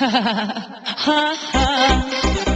ha ha.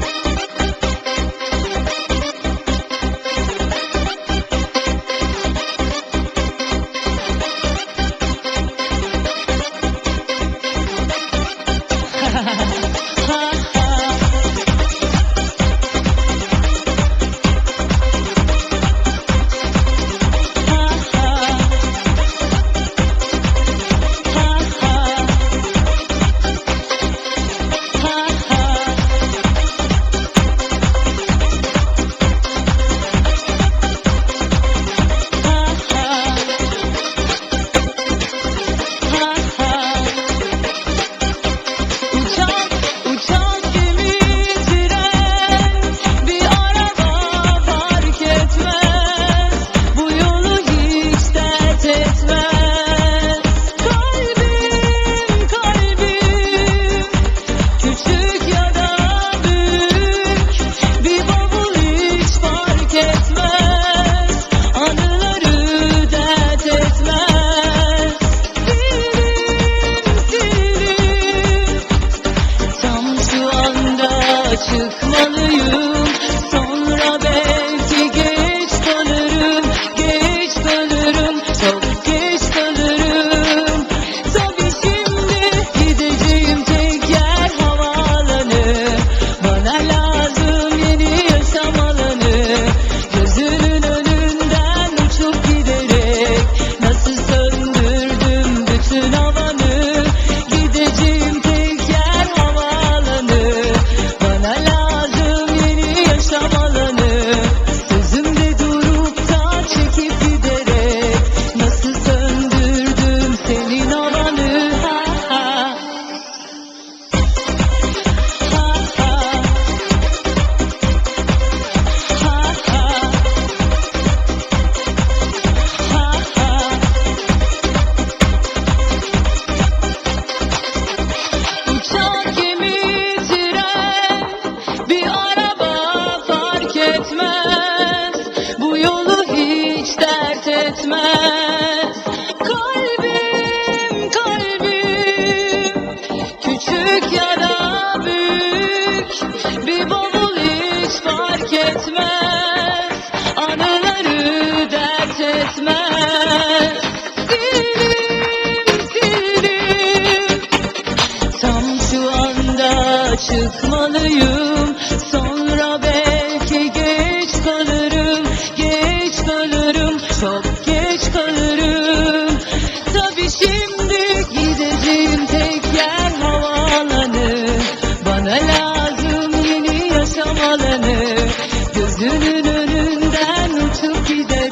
çıkmalıyım Kalbim kalbim Küçük ya Bir bavul hiç fark etmez. Anıları dert etmez. Sildim sildim Tam şu anda çıkmalıyım. see that.